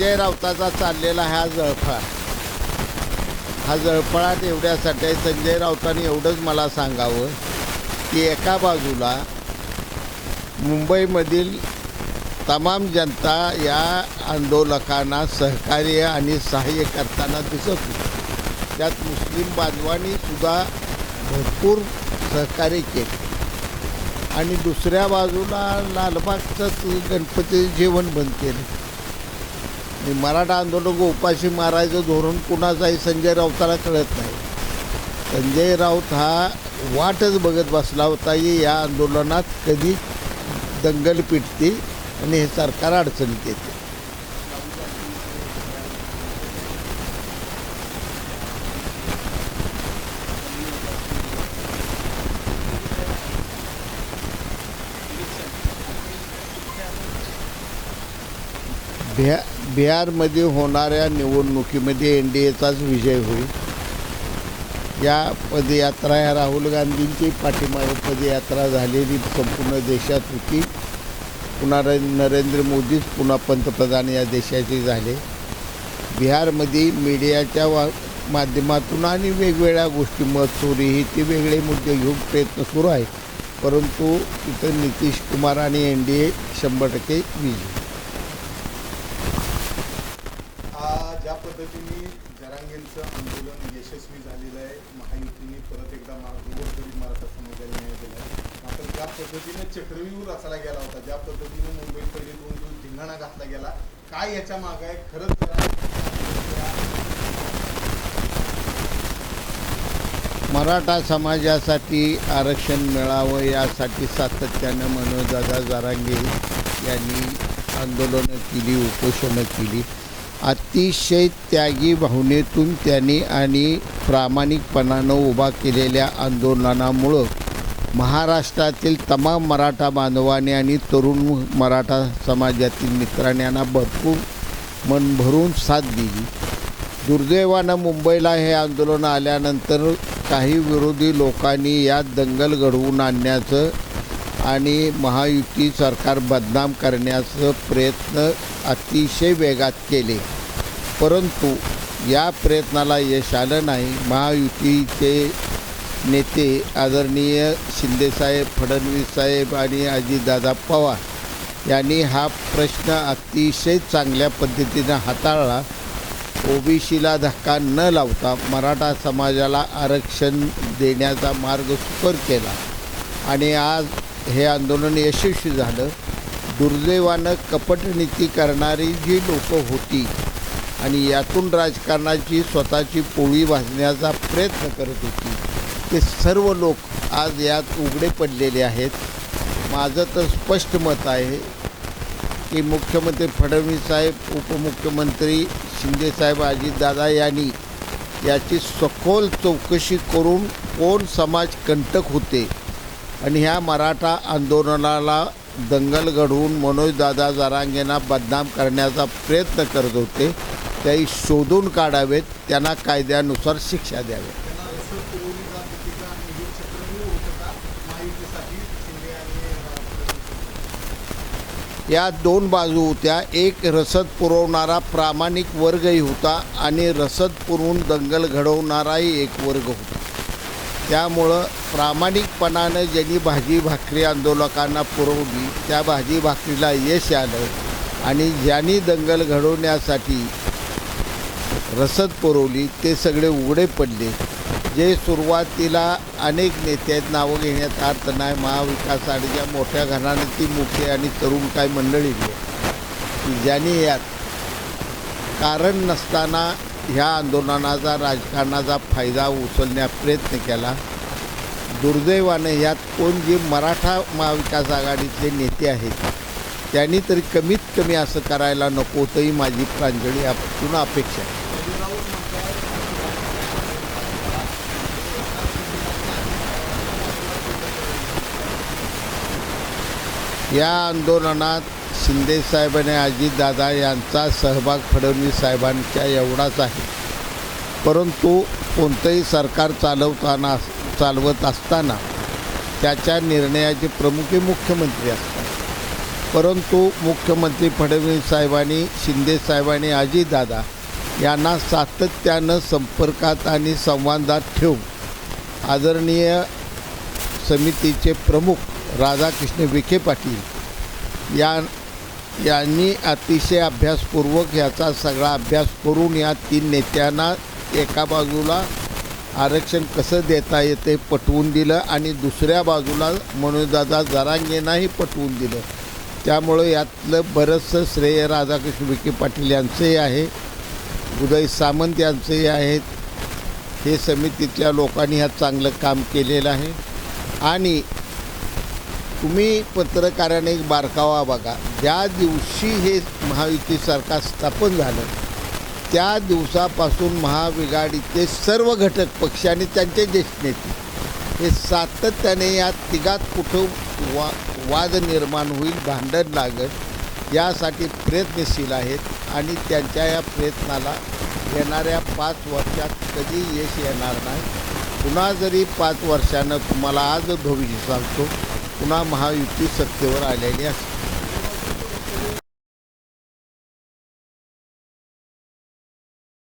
संजय राऊताचा चाललेला हा जळफळा. हा जळफळाट एवढ्यासाठी संजय राऊतांनी एवढंच मला सांगावं की एका बाजूला मुंबईमधील तमाम जनता या आंदोलकांना सहकार्य आणि सहाय्य करताना दिसत होती. त्यात मुस्लिम बांधवांनी सुद्धा भरपूर सहकार्य केले. आणि दुसऱ्या बाजूला लालबागचंच गणपती जेवण बंद केलं. आणि मराठा आंदोलक उपाशी मारायचं धोरण कुणाचाही संजय राऊताला कळत नाही. संजय राऊत हा वाटच बघत बसला होता की या आंदोलनात कधी दंगल पिटते आणि हे सरकार अडचणीत येते बिहा बिहारमध्ये होणाऱ्या निवडणुकीमध्ये एन डी एचाच विजय होईल. या पदयात्रा या राहुल गांधींची पाठीमागे पदयात्रा झालेली संपूर्ण देशात होती. पुन्हा नरेंद्र मोदीच पुन्हा पंतप्रधान या देशाचे झाले. बिहारमध्ये मीडियाच्या वा माध्यमातून आणि वेगवेगळ्या गोष्टी मत चोरी ही ते वेगळे मुद्दे घेऊन प्रयत्न सुरू आहे परंतु तिथं नितीश कुमार आणि एन डी ए शंभर टक्के विजय आ, ज्या पद्धतीने जरांगेंचं आंदोलन यशस्वी झालेलं आहे. महायुतीने परत एकदा मार्गवर गरीब मराठा समाजाला न्याय दिला मात्र ज्या पद्धतीने चक्रव्यूह रचला गेला होता ज्या पद्धतीने मुंबईत पहिले दोन दिवस धिंगाणा घातला गेला काय याच्या मागं आहे? खरंच जरा मराठा समाजासाठी आरक्षण मिळावं यासाठी सातत्यानं मनोजदादा जारांगे यांनी आंदोलनं केली उपोषणं केली. अतिशय त्यागी भावनेतून त्यांनी आणि प्रामाणिकपणानं उभा केलेल्या आंदोलनामुळं महाराष्ट्रातील तमाम मराठा बांधवाने आणि तरुण मराठा समाजातील मित्रांनी यांना भरपूर मन भरून साथ दिली. दुर्दैवानं मुंबईला हे आंदोलन आल्यानंतर काही विरोधी लोकांनी यात दंगल घडवून आणण्याचं आणि महायुती सरकार बदनाम करण्याचं प्रयत्न अतिशय वेगात केले. परंतु या प्रयत्नाला यश आलं नाही. महायुतीचे नेते आदरणीय शिंदेसाहेब फडणवीस साहेब आणि अजितदादा पवार यांनी हा प्रश्न अतिशय चांगल्या पद्धतीनं हाताळला. ओबीसीला धक्का न लावता मराठा समाजाला आरक्षण देण्याचा मार्ग सुकर केला. आणि आज हे आंदोलन यशस्वी झालं. दुर्दैवानं कपटनीती करणारी जी लोकं होती आणि यातून राजकारणाची स्वतःची पोळी भाजण्याचा प्रयत्न करत होती ते सर्व लोक आज यात उघडे पडलेले आहेत. माझं तर स्पष्ट मत आहे की मुख्यमंत्री फडणवीस साहेब उपमुख्यमंत्री शिंदेसाहेब अजितदादा यांनी याची सखोल चौकशी करून कोण समाज कंटक होते आणि ह्या मराठा आंदोलनाला दंगल घडवून मनोजदादा जरांगेंना बदनाम करण्याचा प्रयत्न करत होते त्याही शोधून काढावेत त्यांना कायद्यानुसार शिक्षा द्याव्या या दोन बाजू होत्या. एक रसद पुरवणारा प्रामाणिक वर्गही होता आणि रसद पुरवून दंगल घडवणाराही एक वर्ग होता. त्यामुळं प्रामाणिकपणानं ज्यांनी भाजी भाकरी आंदोलकांना पुरवली त्या भाजी भाकरीला यश आलं आणि ज्यांनी दंगल घडवण्यासाठी रसद पुरवली ते सगळे उघडे पडले. जे सुरुवातीला अनेक नेते आहेत नावं घेण्यात अर्थ नाही. महाविकास आघाडीच्या मोठ्या घराण्यातील मुख्य आणि तरुण काय मंडळी ज्यांनी यात कारण नसताना ह्या आंदोलनाचा राजकारणाचा फायदा उचलण्याचा प्रयत्न केला. दुर्दैवाने यात कोण जे मराठा महाविकास आघाडीतले नेते आहेत त्यांनी तरी कमीत कमी असं करायला नको तरी माझी प्रांजळी आपण अपेक्षा आहे. या आंदोलनात शिंदेसाहेब आणि अजितदादा यांचा सहभाग फडणवीस साहेबांच्या एवढाच आहे. परंतु कोणतंही सरकार चालवताना चालवत असताना त्याच्या निर्णयाचे प्रमुख हे मुख्यमंत्री असतात. परंतु मुख्यमंत्री फडणवीस साहेबांनी शिंदे साहेबांनी अजितदादा यांना सातत्यानं संपर्कात आणि संवादात ठेवून आदरणीय समितीचे प्रमुख राधाकृष्ण विखे पाटील या यांनी अतिशय अभ्यासपूर्वक याचा सगळा अभ्यास करून या तीन नेत्यांना एका बाजूला आरक्षण कसं देता येते पटवून दिलं आणि दुसऱ्या बाजूला मनोजदादा जरांगेंनाही पटवून दिलं. त्यामुळं यातलं बरंचसं श्रेय राधाकृष्ण विखे पाटील यांचंही आहे उदय सामंत यांचंही आहेत हे समितीतल्या लोकांनी ह्यात चांगलं काम केलेलं आहे. आणि तुम्ही पत्रकाराने एक बारकावा बघा. ज्या दिवशी हे महायुती सरकार स्थापन झालं त्या दिवसापासून महाविघाडीचे सर्व घटक पक्ष आणि त्यांचे ज्येष्ठ नेते हे सातत्याने या तिघात कुठं वा वाद निर्माण होईल भांडण लागत यासाठी प्रयत्नशील आहेत आणि त्यांच्या या प्रयत्नाला येणाऱ्या पाच वर्षात कधी यश येणार नाही. पुन्हा जरी पाच वर्षानं तुम्हाला आज भविष्य सांगतो पुन्हा महायुती सत्तेवर आलेली असते.